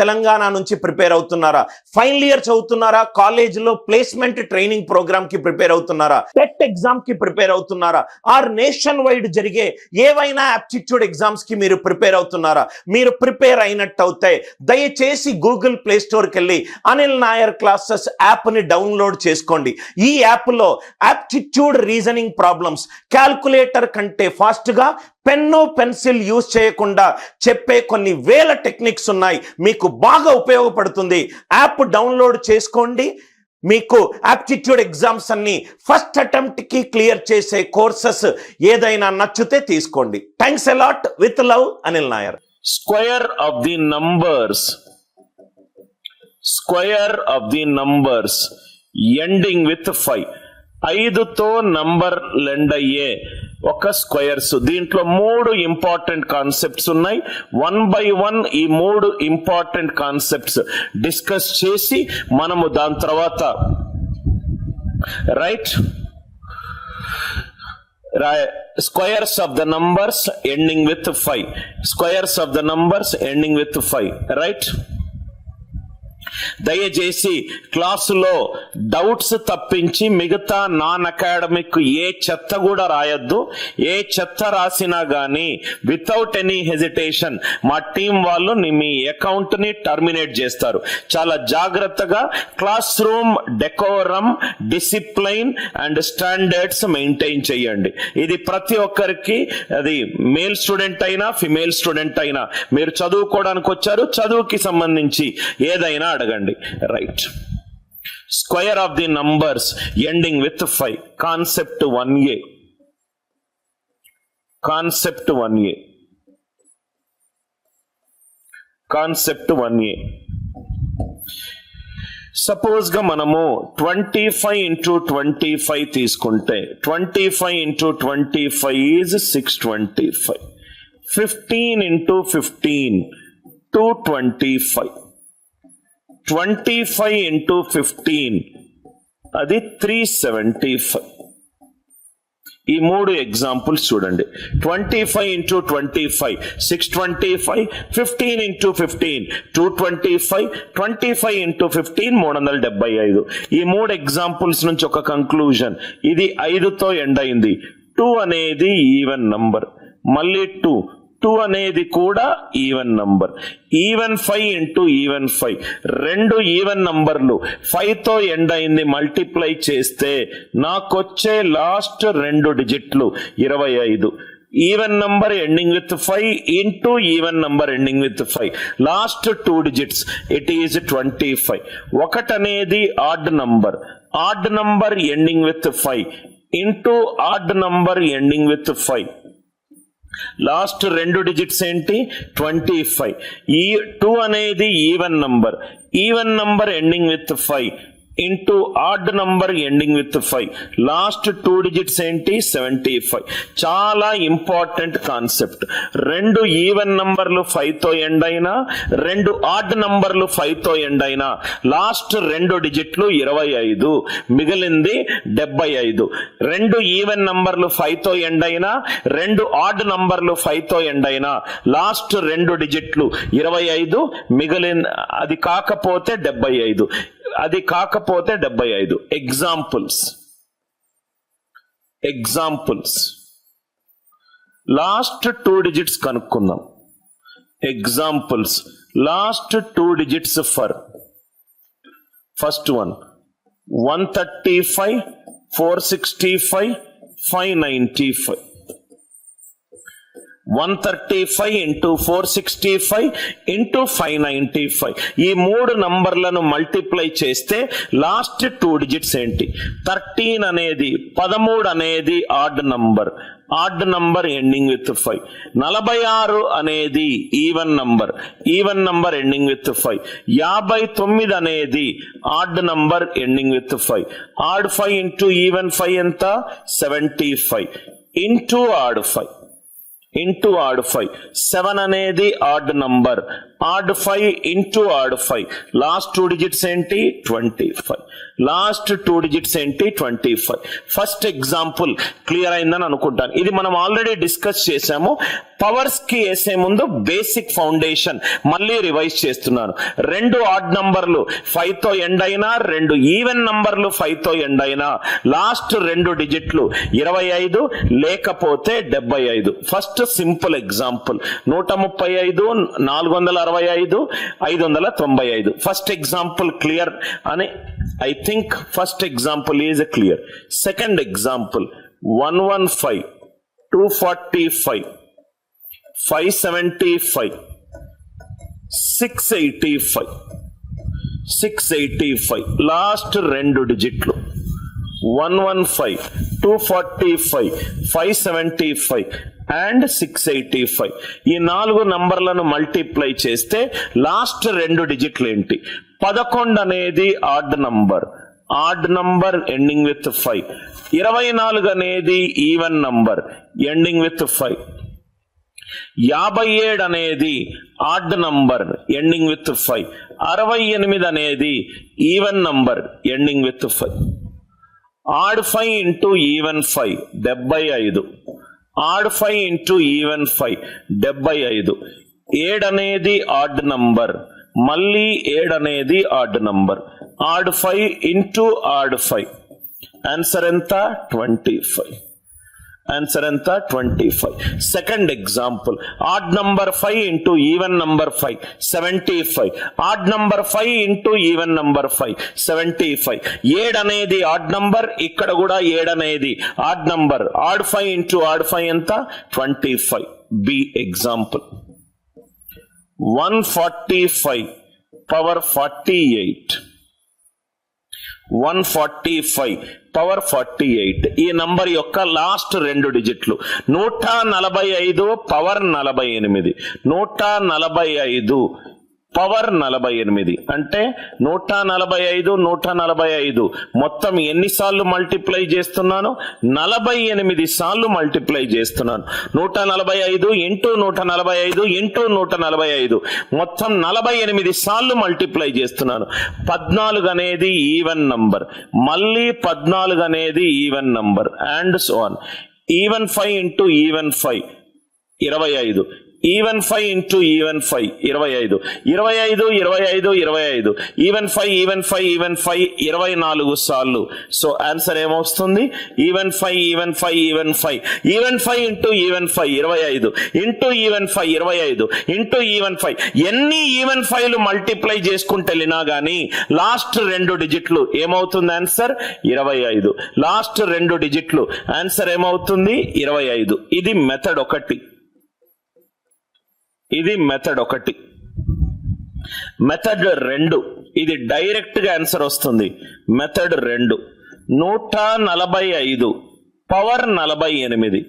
తెలంగాణ నుంచి ప్రిపేర్ అవుతున్నారా? Final year చదువుతున్నారా? కాలేజీలో ప్లేస్మెంట్ ట్రైనింగ్ ప్రోగ్రామ్కి ప్రిపేర్ అవుతున్నారా? టెట్ ఎగ్జామ్కి ప్రిపేర్ అవుతున్నారా? ఆర్ నేషన్ వైడ్ జరిగే ఏవైనా ఆప్టిట్యూడ్ ఎగ్జామ్స్కి మీరు ప్రిపేర్ అవుతున్నారా? మీరు ప్రిపేర్ అయినట్టు అవుతాయి. దయచేసి గూగుల్ ప్లే స్టోర్కి వెళ్ళి అనిల్ నాయర్ క్లాసెస్ యాప్ని డౌన్లోడ్ చేసుకోండి. ఈ యాప్లో యాప్టిట్యూడ్ రీజనింగ్ ప్రాబ్లమ్స్ క్యాల్కులేటర్ కంటే ఫాస్ట్గా పెన్ను పెన్సిల్ యూజ్ చేయకుండా చెప్పే కొన్ని వేల టెక్నిక్స్ ఉన్నాయి. మీకు బాగా ఉపయోగపడుతుంది. యాప్ డౌన్లోడ్ చేసుకోండి. మీకు యాప్టిట్యూడ్ ఎగ్జామ్స్ అన్ని ఫస్ట్ అటెంప్ట్కి క్లియర్ చేసే కోర్సెస్ ఏదైనా నచ్చితే తీసుకోండి. Thanks a lot with love Anil Nair. Square of the numbers square of the numbers ending with five ఐదుతో నంబర్ లెండ్ అయ్యే. ఒక స్క్వేర్స్. దీంట్లో మూడు ఇంపార్టెంట్ కాన్సెప్ట్స్ ఉన్నాయి. వన్ బై వన్ ఈ మూడు ఇంపార్టెంట్ కాన్సెప్ట్స్ డిస్కస్ చేసి మనము దాని తర్వాత right squares of the numbers ending with five. Squares of the numbers ending with five. Right? దయచేసి క్లాసులో డౌట్స్ తప్పించి మిగతా నాన్ అకాడమిక్ ఏ చెత్త కూడా రాయొద్దు. ఏ చెత్త రాసినా కానీ వితౌట్ ఎనీ హెజిటేషన్ మా టీం వాళ్ళు మీ అకౌంట్ని టర్మినేట్ చేస్తారు. చాలా జాగ్రత్తగా classroom decorum discipline and standards maintain చేయండి. ఇది ప్రతి ఒక్కరికి అది మేల్ స్టూడెంట్ అయినా ఫిమేల్ స్టూడెంట్ అయినా మీరు చదువుకోవడానికి వచ్చారు చదువుకి సంబంధించి ఏదైనా అడగండి. Right square of the numbers ending with five concept one A concept one A concept one A సపోజ్గా మనము twenty five into twenty five తీసుకుంటే twenty five into twenty five is six twenty five fifteen into fifteen two twenty five twenty five into fifteen అది three seventy five ఈ మూడు examples చూడండి. Twenty five into twenty five six twenty five fifteen into fifteen two twenty five twenty five into fifteen మూడు వందల డెబ్బై ఐదు. ఈ మూడు ఎగ్జాంపుల్స్ నుంచి ఒక కంక్లూజన్ ఇది ఐదుతో ఎండ్ అయింది. టూ అనేది ఈవెన్ నంబర్ మళ్ళీ టూ టూ అనేది కూడా even number even five into even five రెండు ఈవెన్ నంబర్లు ఫైవ్తో ఎండ్ అయింది మల్టిప్లై చేస్తే నాకొచ్చే లాస్ట్ రెండు డిజిట్లు ఇరవై ఐదు. Even number ending with five into even number ending with five last two digits it is twenty five ఒకటనేది odd number odd number ending with five into odd number ending with five last రెండు digits ఏంటి? Twenty five. ఈ two అనేది even number. Even number ending with five. Into odd number ending with five last two digits ఏంటి seventy five చాలా important concept రెండు even నంబర్లు ఫైవ్తో end అయినా రెండు ఆడ్ నంబర్లు ఫైవ్తో ఎండ్ అయినా లాస్ట్ రెండు డిజిట్లు ఇరవై ఐదు మిగిలింది డెబ్బై ఐదు. రెండు ఈవెన్ నంబర్లు ఫైవ్తో ఎండ్ అయినా రెండు ఆడ్ నంబర్లు ఫైవ్తో ఎండ్ అయినా లాస్ట్ రెండు డిజిట్లు ఇరవై ఐదు మిగిలిన అది కాకపోతే డెబ్బై ఐదు. అది కాకపోతే డెబ్బై ఐదు. Examples examples last two digits కనుక్కుందాం. Examples last two digits for first one one thirty five four sixty five five ninety five one thirty five into four sixty five into five ninety five ఈ మూడు నంబర్లను multiply చేస్తే last two digits ఏంటి? Thirteen అనేది పదమూడు అనేది odd number odd number ending with five నలభై ఆరు అనేది even number even number ending with five యాభై తొమ్మిది అనేది odd number ending with five odd five into even five ఎంత? Seventy five into odd five into odd five seven అనేది odd number odd five into odd five last two digits ఏంటి? Twenty five last two digits ఏంటి? Twenty five. First example clear అయిందని అనుకుంటాను. ఇది మనం already discuss చేసాము పవర్స్కి వేసే ముందు బేసిక్ ఫౌండేషన్ మళ్ళీ రివైజ్ చేస్తున్నాను. రెండు ఆడ్ నంబర్లు ఫైవ్తో ఎండ్ అయినా రెండు ఈవెన్ నంబర్లు ఫైవ్తో ఎండ్ అయినా లాస్ట్ రెండు డిజిట్లు ఇరవై ఐదు లేకపోతే డెబ్బై ఐదు. First simple example. నూట ముప్పై ఐదు నాలుగు వందల అరవై ఐదు ఐదు వందల తొంభై ఐదు. ఫస్ట్ ఎగ్జాంపుల్ క్లియర్ అని I think first example is clear second example one one five two forty five five seventy five six eighty five six eighty five last రెండు డిజిట్లు one one five two forty five five seventy five and six eighty five ఈ నాలుగు నంబర్లను multiply చేస్తే last రెండు డిజిట్లు ఏంటి? పదకొండు అనేది odd number. Odd number ending with five. ఇరవై నాలుగు అనేది even number ending with five. యాభై ఏడు అనేది odd number ending with five. అరవై ఎనిమిది అనేది even number ending with five. Odd five into even five డెబ్బై ఐదు. Odd five into even five డెబ్బై ఐదు. ఏడు అనేది ఆడ్ నంబర్ మళ్ళీ ఏడు అనేది odd number. Odd five into odd five. Answer ఎంత? Twenty five. ఆన్సర్ ఎంత? Twenty five. Second example. Odd number five into even number five. Seventy five. Odd number five into even number five. Seventy five. ఏడు అనేది odd number ఇక్కడ కూడా ఏడనేది అనేది odd number. Odd five into odd five ఎంత? Twenty five. B example. One forty five power forty eight one forty five power forty eight ఈ number యొక్క last రెండు డిజిట్లు నూట నలభై ఐదు పవర్ నలభై ఎనిమిది. నూట నలభై ఐదు పవర్ నలభై ఎనిమిది. అంటే నూట నలభై ఐదు నూట నలభై ఐదు. మొత్తం ఎన్నిసార్లు మల్టిప్లై చేస్తున్నాను? నలభై ఎనిమిది సార్లు మల్టిప్లై చేస్తున్నాను. నూట నలభై ఐదు ఇంటూ నూట నలభై ఐదు ఇంటూ నూట నలభై ఐదు. మొత్తం నలభై ఎనిమిది సార్లు మల్టిప్లై చేస్తున్నాను. పద్నాలుగు అనేది ఈవెన్ నంబర్. మళ్ళీ పద్నాలుగు అనేది even number. And so on. Even five into even five. ఇరవై ఐదు. Even five into even five ఇరవై ఐదు. ఇరవై ఐదు ఇరవై ఐదు ఇరవై ఐదు. Even five even five even five ఇరవై నాలుగు సార్లు. సో ఆన్సర్ ఏమొస్తుంది? Even five even five even five even five into even five ఇరవై ఐదు. ఇంటూ ఈవెన్ ఫైవ్ ఇరవై ఐదు. ఇంటూ ఈవెన్ ఫైవ్ ఎన్ని ఈవెన్ ఫైవ్లు మల్టిప్లై చేసుకుంటే వెళ్ళినా కానీ లాస్ట్ రెండు డిజిట్లు ఏమవుతుంది ఆన్సర్ ఇరవై ఐదు. లాస్ట్ రెండు డిజిట్లు ఆన్సర్ ఏమవుతుంది? ఇరవై ఐదు. ఇది మెథడ్ ఒకటి. ఇది మెథడ్ ఒకటి. మెథడ్ రెండు. ఇది డైరెక్ట్గా ఆన్సర్ వస్తుంది. మెథడ్ రెండు. నూట నలభై ఐదు. పవర్ నలభై ఎనిమిది.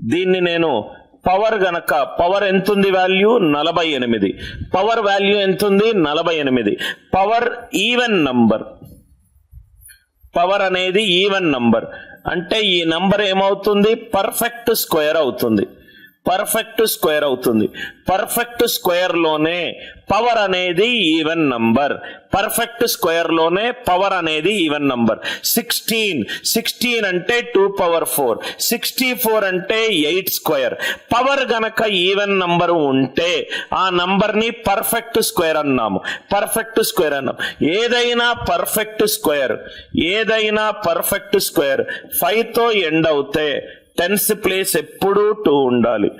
దీన్ని నేను పవర్ గనక పవర్ ఎంతుంది వాల్యూ నలభై ఎనిమిది. పవర్ వాల్యూ ఎంతుంది? నలభై ఎనిమిది. పవర్ ఈవెన్ నంబర్ పవర్ అనేది ఈవెన్ నంబర్ అంటే ఈ నంబర్ ఏమవుతుంది? పర్ఫెక్ట్ స్క్వేర్ అవుతుంది. పర్ఫెక్ట్ స్క్వేర్ అవుతుంది. పర్ఫెక్ట్ స్క్వేర్లోనే పవర్ అనేది ఈవెన్ నంబర్. పర్ఫెక్ట్ స్క్వేర్లోనే పవర్ అనేది ఈవెన్ నంబర్. సిక్స్టీన్. సిక్స్టీన్ అంటే two power four. Sixty four అంటే ఎయిట్ స్క్వేర్. పవర్ గనక ఈవెన్ నంబర్ ఉంటే ఆ నంబర్ని పర్ఫెక్ట్ స్క్వేర్ అన్నాము. పర్ఫెక్ట్ స్క్వేర్ అన్నాం. ఏదైనా పర్ఫెక్ట్ స్క్వేర్ ఏదైనా పర్ఫెక్ట్ స్క్వేర్ ఫైవ్తో ఎండ్ అవుతే టెన్స్ ప్లేస్ ఎప్పుడూ టూ ఉండాలి.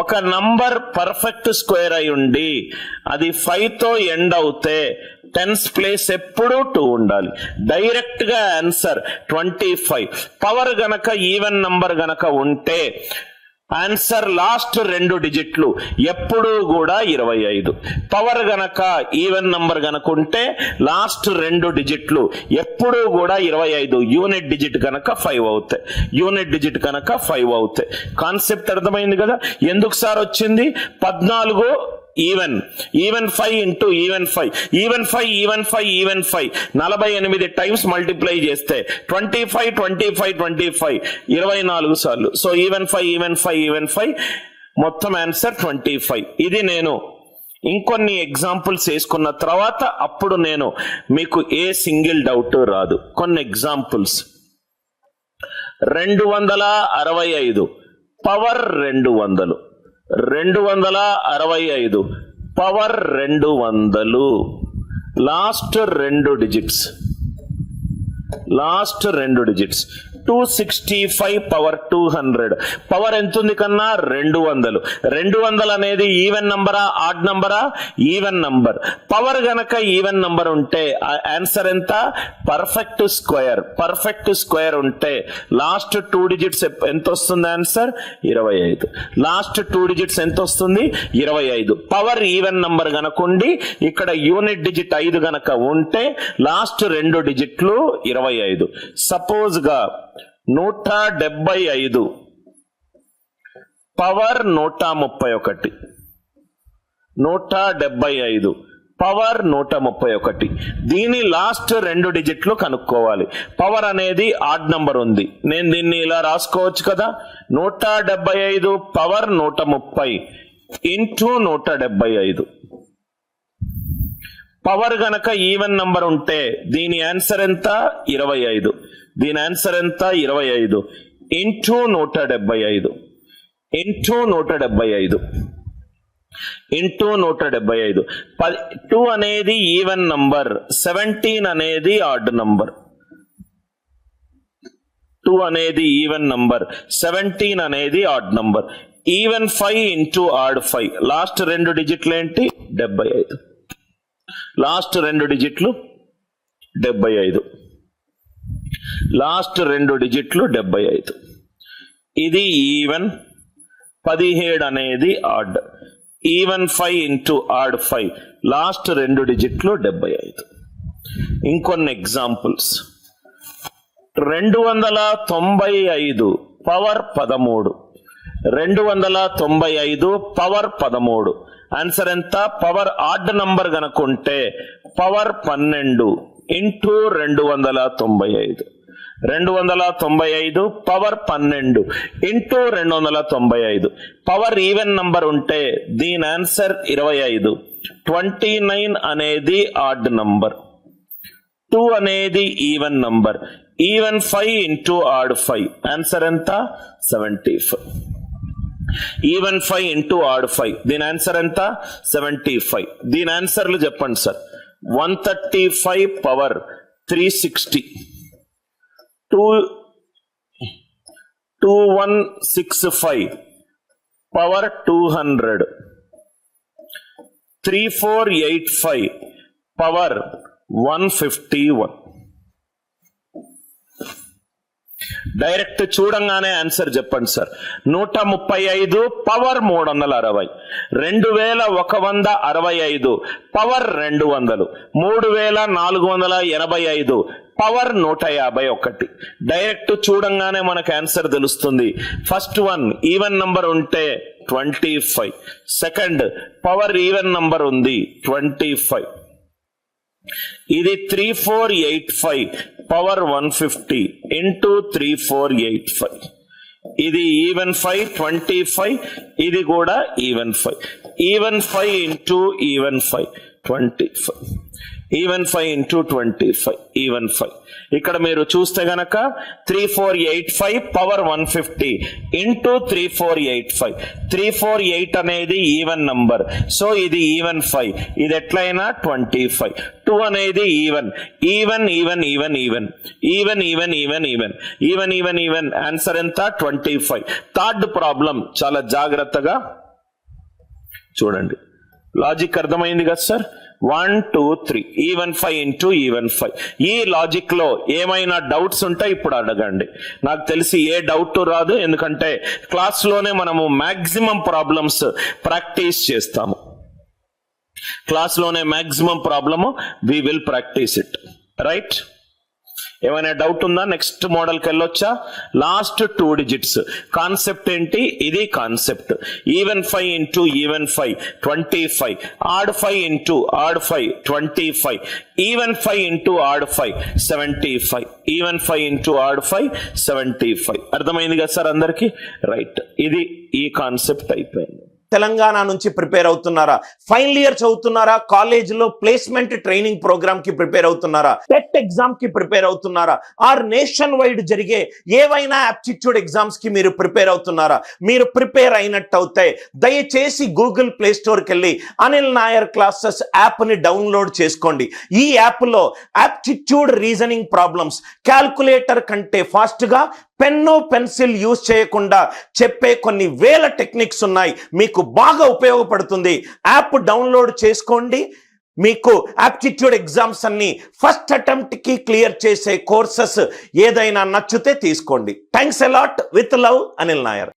ఒక నంబర్ పర్ఫెక్ట్ స్క్వేర్ అయి ఉండి అది ఫైవ్తో ఎండ్ అవుతే టెన్స్ ప్లేస్ ఎప్పుడూ టూ ఉండాలి. డైరెక్ట్గా ఆన్సర్ ట్వంటీ ఫైవ్. పవర్ గనక ఈవెన్ నంబర్ గనక ఉంటే ఆన్సర్ లాస్ట్ రెండు డిజిట్లు ఎప్పుడూ కూడా ఇరవై ఐదు. పవర్ గనక ఈవెన్ నంబర్ గనక ఉంటే లాస్ట్ రెండు డిజిట్లు ఎప్పుడూ కూడా ఇరవై ఐదు. యూనిట్ డిజిట్ కనుక ఫైవ్ అవుతాయి. యూనిట్ డిజిట్ కనుక ఫైవ్ అవుతాయి. కాన్సెప్ట్ అర్థమైంది కదా? ఎందుకు సార్ వచ్చింది? పద్నాలుగు even even five into even five even five even five even five నలభై ఎనిమిది టైమ్స్ మల్టిప్లై చేస్తే twenty five twenty five twenty five ఇరవై నాలుగు సార్లు. So even five even five even five మొత్తం ఆన్సర్ ట్వంటీ ఫైవ్ ఇది నేను ఇంకొన్ని ఎగ్జాంపుల్స్ వేసుకున్న తర్వాత అప్పుడు నేను మీకు ఏ సింగిల్ డౌట్ రాదు. కొన్ని ఎగ్జాంపుల్స్ రెండు వందల అరవై ఐదు. పవర్ రెండు వందలు. రెండు వందల అరవై ఐదు. పవర్ రెండు వందలు. లాస్ట్ రెండు డిజిట్స్. లాస్ట్ రెండు digits. Two sixty five power two hundred power ఎంత ఉంది కన్నా? రెండు వందలు. రెండు వందలు అనేది ఈవెన్ నంబరా ఆడ్ నంబరా ఈవెన్ నంబర్ పవర్ గనక ఈవెన్ నంబర్ ఉంటే ఆన్సర్ ఎంత? పర్ఫెక్ట్ స్క్వేర్ పర్ఫెక్ట్ స్క్వేర్ ఉంటే లాస్ట్ టూ డిజిట్స్ ఎంత వస్తుంది ఆన్సర్ ఇరవై ఐదు. లాస్ట్ టూ డిజిట్స్ ఎంత వస్తుంది? ఇరవై ఐదు. పవర్ ఈవెన్ నంబర్ గనకుండి ఇక్కడ యూనిట్ డిజిట్ ఐదు గనక ఉంటే లాస్ట్ రెండు డిజిట్లు ఇరవై ఐదు. సపోజ్గా నూట డెబ్బై ఐదు. పవర్ నూట ముప్పై ఒకటి. నూట డెబ్బై ఐదు. పవర్ నూట ముప్పై ఒకటి. దీని లాస్ట్ రెండు డిజిట్లు కనుక్కోవాలి. పవర్ అనేది ఆడ్ నంబర్ ఉంది. నేను దీన్ని ఇలా రాసుకోవచ్చు కదా? నూట డెబ్బై ఐదు పవర్ నూట ముప్పై ఇంటూ నూట డెబ్బై ఐదు. పవర్ గనక ఈవెన్ నంబర్ ఉంటే దీని ఆన్సర్ ఎంత? ఇరవై ఐదు. దీని ఆన్సర్ ఎంత? ఇరవై ఐదు. ఇంటూ నూట డెబ్బై ఐదు. ఇంటూ నూట డెబ్బై ఐదు. ఇంటూ నూట డెబ్బై ఐదు. పది టూ అనేది ఈవెన్ నంబర్ సెవెంటీన్ అనేది ఆడ్ నంబర్ టూ అనేది ఈవెన్ నంబర్ సెవెంటీన్ అనేది odd number even five into odd five last రెండు డిజిట్లు ఏంటి? డెబ్బై ఐదు. లాస్ట్ రెండు డిజిట్లు డెబ్బై ఐదు. లాస్ట్ రెండు డిజిట్లు డెబ్బై ఐదు. ఇది ఈవెన్ పదిహేడు అనేది odd. Even five into odd five. Last రెండు డిజిట్లు డెబ్బై ఐదు. ఇంకొన్ని ఎగ్జాంపుల్స్. రెండు వందల తొంభై ఐదు పవర్ పదమూడు. రెండు వందల తొంభై ఐదు పవర్ పదమూడు. ఆన్సర్ ఎంత? పవర్ ఆడ్ నంబర్ కనుకుంటే పవర్ పన్నెండు ఇంటూ రెండు వందల తొంభై ఐదు. రెండు వందల తొంభై ఐదు పవర్ పన్నెండు. ఇంటూ రెండు వందల తొంభై ఐదు. పవర్ ఈవెన్ నంబర్ ఉంటే దీని ఆన్సర్ ఇరవై ఐదు. ట్వంటీ నైన్ అనేది ఆడ్ నంబర్ టూ అనేది even number even five into odd five answer ఎంత? Seventy five even five into odd five దీని ఆన్సర్ ఎంత? సెవెంటీ ఫైవ్ దీని ఆన్సర్లు చెప్పండి sir one thirty five power three sixty two two one six five power two hundred three four eight five power one fifty one direct చూడంగానే answer చెప్పండి sir నూట ముప్పై ఐదు పవర్ మూడు వందల అరవై. రెండు వేల ఒక వంద అరవై ఐదు పవర్ రెండు వందలు. మూడు వేల నాలుగు వందల ఎనభై ఐదు పవర్ నూట యాభై ఒకటి. డైరెక్ట్ చూడంగానే మనకు ఆన్సర్ తెలుస్తుంది. ఫస్ట్ వన్ ఈవెన్ నంబర్ ఉంటే twenty five. Second power even number ఉంది ట్వంటీ ఫైవ్. ఇది three four eight five power one fifty into three four eight five. ఇది ఈవెన్ ఫైవ్ ట్వంటీ ఫైవ్ ఇది కూడా even five. Even five into even five twenty five. Even five into twenty five even five ఇక్కడ మీరు చూస్తే గనక three four eight five power one fifty into three four eight five three four eight అనేది even number so ఇది even five ఇది ఎట్లయినా twenty five two అనేది even even even even even even even even even even even even answer ఎంత? Twenty five third problem చాలా జాగ్రత్తగా చూడండి. Logic అర్థమైంది కదా sir one two three even five into even five ఈ లాజిక్లో ఏమైనా డౌట్స్ ఉంటే ఇప్పుడు అడగండి. నాకు తెలిసి ఏ డౌట్ రాదు. ఎందుకంటే క్లాస్లోనే మనము మ్యాక్సిమం ప్రాబ్లమ్స్ ప్రాక్టీస్ చేస్తాము. క్లాస్లోనే problem we will practice it right ఏమైనా డౌట్ ఉందా? నెక్స్ట్ మోడల్కి వెళ్ళొచ్చా? లాస్ట్ టూ డిజిట్స్ కాన్సెప్ట్ ఏంటి? ఇది concept even five into even five twenty five odd five into odd five twenty five even five into odd five seventy five even five into odd five seventy five అర్థమైంది కదా sir అందరికి? Right ఇది ఈ concept అయిపోయింది. తెలంగాణ నుంచి prepare అవుతున్నారా? Final year చదువుతున్నారా? కాలేజీలో ప్లేస్మెంట్ ట్రైనింగ్ ప్రోగ్రామ్కి ప్రిపేర్ అవుతున్నారా? టెట్ ఎగ్జామ్కి ప్రిపేర్ అవుతున్నారా? ఆర్ నేషన్ వైడ్ జరిగే ఏవైనా ఆప్టిట్యూడ్ ఎగ్జామ్స్కి మీరు ప్రిపేర్ అవుతున్నారా? మీరు ప్రిపేర్ అయినట్టు అవుతాయి. దయచేసి గూగుల్ ప్లే స్టోర్కి వెళ్ళి అనిల్ నాయర్ క్లాసెస్ యాప్ని డౌన్లోడ్ చేసుకోండి. ఈ యాప్లో యాప్టిట్యూడ్ రీజనింగ్ ప్రాబ్లమ్స్ క్యాల్కులేటర్ కంటే ఫాస్ట్గా పెన్ను పెన్సిల్ యూజ్ చేయకుండా చెప్పే కొన్ని వేల టెక్నిక్స్ ఉన్నాయి. మీకు బాగా ఉపయోగపడుతుంది. యాప్ డౌన్లోడ్ చేసుకోండి. మీకు ఆప్టిట్యూడ్ ఎగ్జామ్స్ అన్ని ఫస్ట్ అటెంప్ట్కి క్లియర్ చేసే కోర్సెస్ ఏదైనా నచ్చితే తీసుకోండి. Thanks a lot with love Anil Nair.